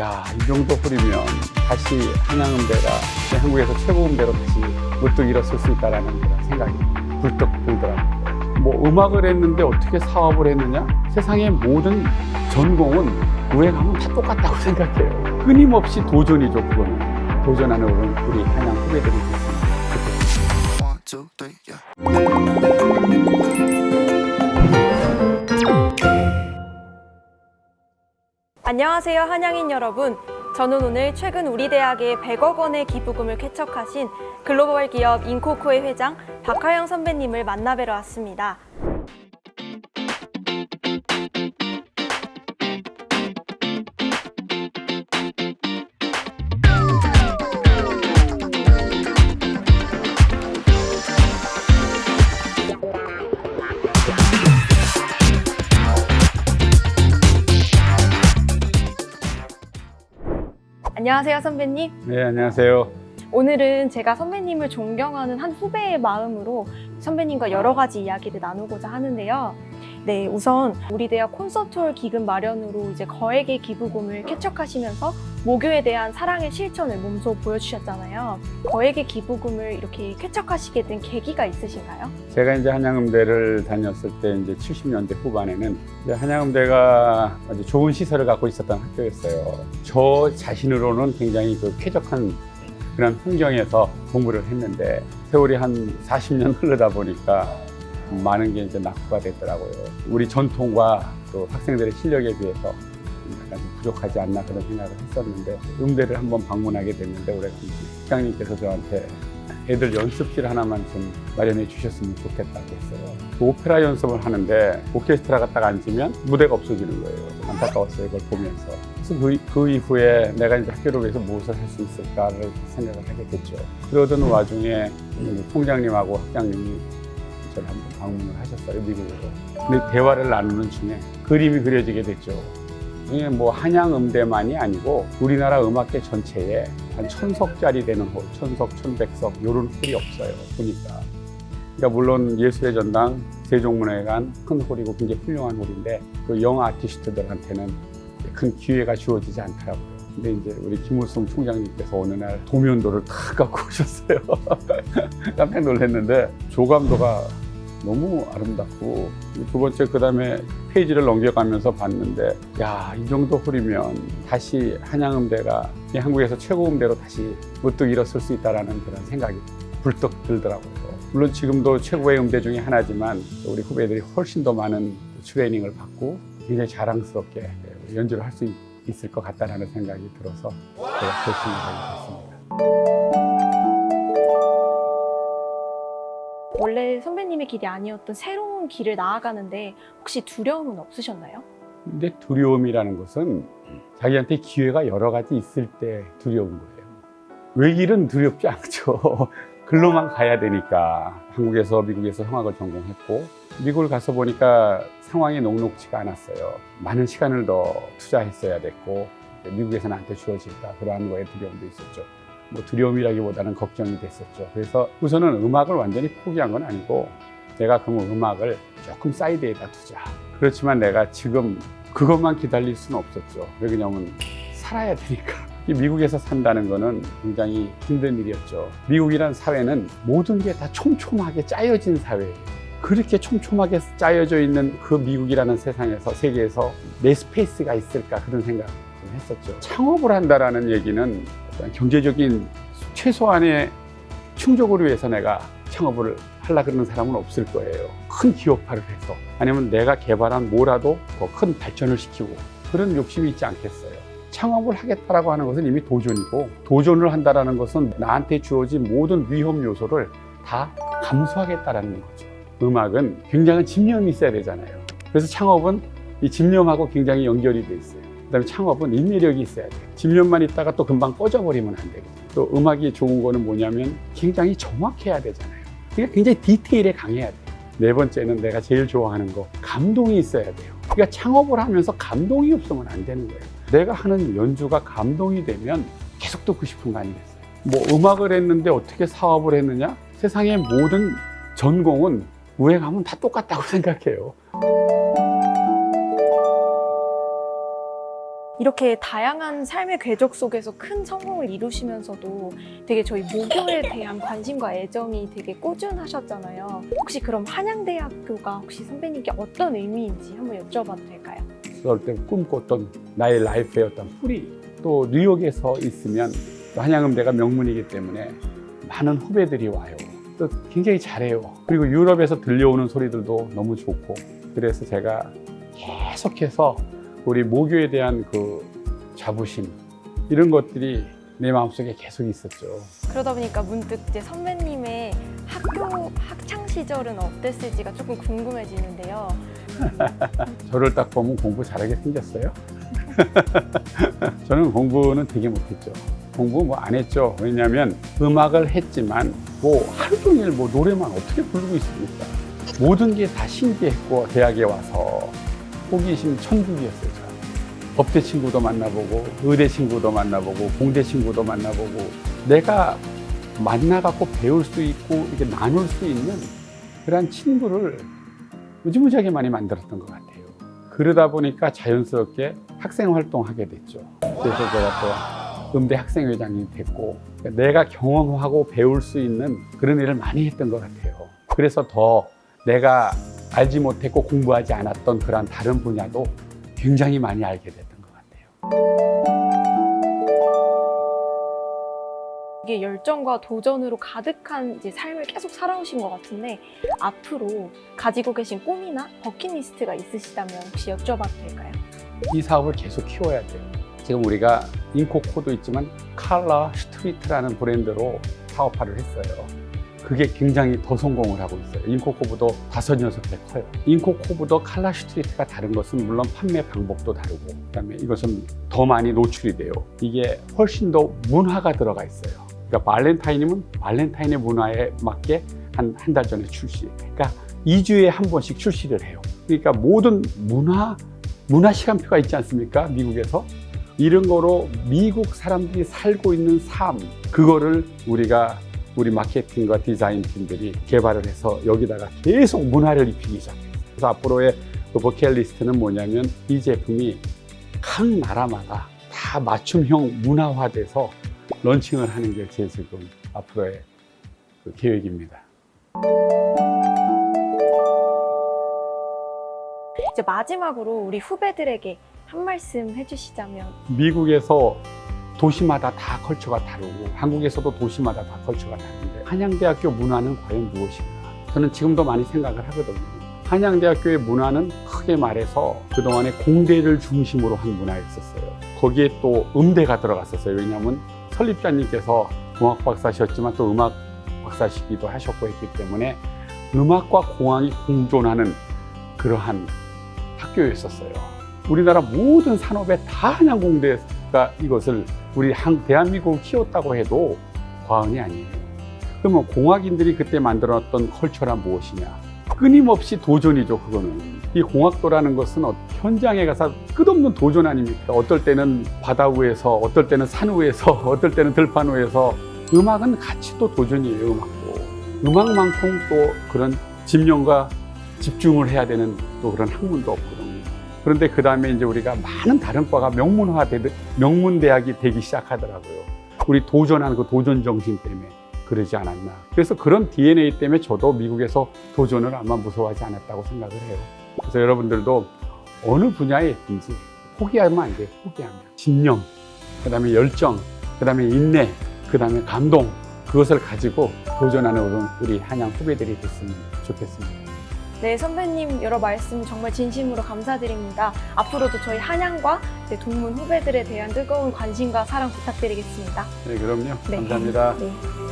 야, 이 정도 흐리면 다시 한양음대가 한국에서 최고 음대로 다시 문득 일었을 수 있다라는 생각이 불떡 들더라고요. 뭐 음악을 했는데 어떻게 사업을 했느냐? 세상의 모든 전공은 가면 다 똑같다고 생각해요. 끊임없이 도전이죠, 그거는. 도전하는 우리 한양 후배들이 있습니다. 안녕하세요, 한양인 여러분. 저는 오늘 최근 우리 대학에 100억 원의 기부금을 쾌척하신 글로벌 기업 인코코의 회장 박하영 선배님을 만나뵈러 왔습니다. 안녕하세요, 선배님. 네, 안녕하세요. 오늘은 제가 선배님을 존경하는 한 후배의 마음으로 선배님과 여러 가지 이야기를 나누고자 하는데요. 네, 우선 우리 대학 콘서트홀 기금 마련으로 이제 거액의 기부금을 쾌척하시면서 모교에 대한 사랑의 실천을 몸소 보여주셨잖아요. 거액의 기부금을 이렇게 쾌척하시게 된 계기가 있으신가요? 제가 이제 한양음대를 다녔을 때 이제 70년대 후반에는 이제 한양음대가 아주 좋은 시설을 갖고 있었던 학교였어요. 저 자신으로는 굉장히 그 쾌적한 그런 환경에서 공부를 했는데 세월이 한 40년 흐르다 보니까 많은 게 이제 낙후가 됐더라고요. 우리 전통과 또 학생들의 실력에 비해서 약간 좀 부족하지 않나 그런 생각을 했었는데 음대를 한번 방문하게 됐는데 올해 국장님께서 저한테 애들 연습실 하나만 좀 마련해 주셨으면 좋겠다고 했어요. 그 오페라 연습을 하는데 오케스트라가 딱 앉으면 무대가 없어지는 거예요. 안타까웠어요, 이걸 보면서. 그래서 그, 그 이후에 내가 이제 학교를 위해서 무엇을 할 수 있을까를 생각을 하게 됐죠. 그러던 와중에 총장님하고 학장님이 저를 한번 방문을 하셨어요, 미국으로. 근데 대화를 나누는 중에 그림이 그려지게 됐죠. 이게 뭐 한양 음대만이 아니고 우리나라 음악계 전체에 한 천석짜리 되는 홀, 천석, 천백석 이런 홀이 없어요. 보니까. 그러니까 물론 예술의 전당, 세종문화회관 큰 홀이고 굉장히 훌륭한 홀인데 그 영 아티스트들한테는 큰 기회가 주어지지 않더라고요. 근데 이제 우리 김우승 총장님께서 어느 날 도면도를 탁 갖고 오셨어요. 깜짝 놀랐는데 조감도가 너무 아름답고 두 번째 그 다음에 페이지를 넘겨가면서 봤는데 야 이 정도 홀이면 다시 한양음대가 이 한국에서 최고 음대로 다시 문득 일었을 수 있다라는 그런 생각이 불떡 들더라고요. 물론 지금도 최고의 음대 중에 하나지만 우리 후배들이 훨씬 더 많은 트레이닝을 받고 굉장히 자랑스럽게 연주를 할 수 있을 것 같다라는 생각이 들어서 제가 결심을 하게 됐습니다. 원래 선배님의 길이 아니었던 새로운 길을 나아가는데 혹시 두려움은 없으셨나요? 근데 두려움이라는 것은 자기한테 기회가 여러 가지 있을 때 두려운 거예요. 외길은 두렵지 않죠. 글로만 가야 되니까. 한국에서 미국에서 성악을 전공했고 미국을 가서 보니까 상황이 녹록지가 않았어요. 많은 시간을 더 투자했어야 됐고 미국에서 나한테 주어질까 그러한 거에 두려움도 있었죠. 뭐 두려움이라기보다는 걱정이 됐었죠. 그래서 우선은 음악을 완전히 포기한 건 아니고 내가 그러면 음악을 조금 사이드에다 두자. 그렇지만 내가 지금 그것만 기다릴 수는 없었죠. 왜 그러냐면 살아야 되니까. 이 미국에서 산다는 거는 굉장히 힘든 일이었죠. 미국이란 사회는 모든 게 다 촘촘하게 짜여진 사회예요. 그렇게 촘촘하게 짜여져 있는 그 미국이라는 세상에서 세계에서 내 스페이스가 있을까 그런 생각 좀 했었죠. 창업을 한다라는 얘기는 어떤 경제적인 최소한의 충족을 위해서 내가 창업을 하려 그러는 사람은 없을 거예요. 큰 기업화를 해서 아니면 내가 개발한 뭐라도 더 큰 발전을 시키고 그런 욕심이 있지 않겠어요. 창업을 하겠다라고 하는 것은 이미 도전이고 도전을 한다라는 것은 나한테 주어진 모든 위험 요소를 다 감수하겠다라는 거죠. 음악은 굉장한 집념이 있어야 되잖아요. 그래서 창업은 이 집념하고 굉장히 연결이 돼 있어요. 그다음에 창업은 인내력이 있어야 돼요. 집념만 있다가 또 금방 꺼져버리면 안 되고 또 음악이 좋은 거는 뭐냐면 굉장히 정확해야 되잖아요. 그러니까 굉장히 디테일에 강해야 돼요. 네 번째는 내가 제일 좋아하는 거 감동이 있어야 돼요. 그러니까 창업을 하면서 감동이 없으면 안 되는 거예요. 내가 하는 연주가 감동이 되면 계속 듣고 싶은 거 아니겠어요? 뭐 음악을 했는데 어떻게 사업을 했느냐? 세상의 모든 전공은 우에 가면 다 똑같다고 생각해요. 이렇게 다양한 삶의 궤적 속에서 큰 성공을 이루시면서도 되게 저희 모교에 대한 관심과 애정이 되게 꾸준하셨잖아요. 혹시 그럼 한양대학교가 혹시 선배님께 어떤 의미인지 한번 여쭤봐도 될까요? 그럴 때 꿈꿨던 나의 라이프의 어떤 뿌리 또 뉴욕에서 있으면 또 한양음대가 명문이기 때문에 많은 후배들이 와요. 또 굉장히 잘해요. 그리고 유럽에서 들려오는 소리들도 너무 좋고 그래서 제가 계속해서 우리 모교에 대한 그 자부심 이런 것들이 내 마음속에 계속 있었죠. 그러다 보니까 문득 이제 선배님의 학교 학창 시절은 어땠을지가 조금 궁금해지는데요. 저를 딱 보면 공부 잘하게 생겼어요. 저는 공부는 되게 못했죠. 공부 뭐 안 했죠. 왜냐하면 음악을 했지만 뭐 하루 종일 뭐 노래만 어떻게 부르고 있습니까? 모든 게 다 신기했고 대학에 와서 호기심 천국이었어요. 저는. 법대 친구도 만나보고 의대 친구도 만나보고 공대 친구도 만나보고 내가 만나갖고 배울 수 있고 이렇게 나눌 수 있는 그런 친구를 무지무지하게 많이 만들었던 것 같아요. 그러다 보니까 자연스럽게 학생 활동하게 됐죠. 그래서 제가 또 음대 학생회장이 됐고 내가 경험하고 배울 수 있는 그런 일을 많이 했던 것 같아요. 그래서 더 내가 알지 못했고 공부하지 않았던 그런 다른 분야도 굉장히 많이 알게 됐던 것 같아요. 이게 열정과 도전으로 가득한 이제 삶을 계속 살아오신 것 같은데 앞으로 가지고 계신 꿈이나 버킷리스트가 있으시다면 혹시 여쭤봐도 될까요? 이 사업을 계속 키워야 돼요. 지금 우리가 인코코도 있지만 칼라 스트리트라는 브랜드로 사업화를 했어요. 그게 굉장히 더 성공을 하고 있어요. 인코코보다 다섯 여섯 배 커요. 인코코보다 칼라 스트리트가 다른 것은 물론 판매 방법도 다르고, 그다음에 이것은 더 많이 노출이 돼요. 이게 훨씬 더 문화가 들어가 있어요. 그러니까 발렌타인이면 발렌타인의 문화에 맞게 한 한 달 전에 출시. 그러니까 2주에 한 번씩 출시를 해요. 그러니까 모든 문화 문화 시간표가 있지 않습니까? 미국에서 이런 거로 미국 사람들이 살고 있는 삶 그거를 우리가 우리 마케팅과 디자인 팀들이 개발을 해서 여기다가 계속 문화를 입히기 시작해요. 그래서 앞으로의 그 버킷리스트는 뭐냐면 이 제품이 각 나라마다 다 맞춤형 문화화돼서 런칭을 하는 게 제 지금 앞으로의 그 계획입니다. 이제 마지막으로 우리 후배들에게 한 말씀 해주시자면 미국에서 도시마다 다 컬처가 다르고 한국에서도 도시마다 다 컬처가 다른데 한양대학교 문화는 과연 무엇인가? 저는 지금도 많이 생각을 하거든요. 한양대학교의 문화는 크게 말해서 그동안에 공대를 중심으로 한 문화였었어요. 거기에 또 음대가 들어갔었어요. 왜냐하면 설립자님께서 공학 박사셨지만 또 음악 박사시기도 하셨고 했기 때문에 음악과 공학이 공존하는 그러한 학교였었어요. 우리나라 모든 산업에 다 한양공대가 이것을 우리 한 대한민국을 키웠다고 해도 과언이 아니에요. 그러면 공학인들이 그때 만들어놨던 컬처란 무엇이냐? 끊임없이 도전이죠, 그거는. 이 공학도라는 것은 어- 현장에 가서 끝없는 도전 아닙니까? 어떨 때는 바다 위에서, 어떨 때는 산 위에서, 어떨 때는 들판 위에서. 음악은 같이 또 도전이에요, 음악도. 음악만큼 또 그런 집념과 집중을 해야 되는 또 그런 학문도 없거든요. 그런데 그 다음에 이제 우리가 많은 다른 과가 명문화 되 명문대학이 되기 시작하더라고요. 우리 도전하는 그 도전 정신 때문에 그러지 않았나. 그래서 그런 DNA 때문에 저도 미국에서 도전을 아마 무서워하지 않았다고 생각을 해요. 그래서 여러분들도 어느 분야에 있든지 포기하면 안 돼요. 포기하면. 집념, 그 다음에 열정, 그 다음에 인내, 그 다음에 감동, 그것을 가지고 도전하는 우리 한양 후배들이 됐으면 좋겠습니다. 네 선배님 여러 말씀 정말 진심으로 감사드립니다. 앞으로도 저희 한양과 동문 후배들에 대한 뜨거운 관심과 사랑 부탁드리겠습니다. 네, 그럼요. 네. 감사합니다. 네.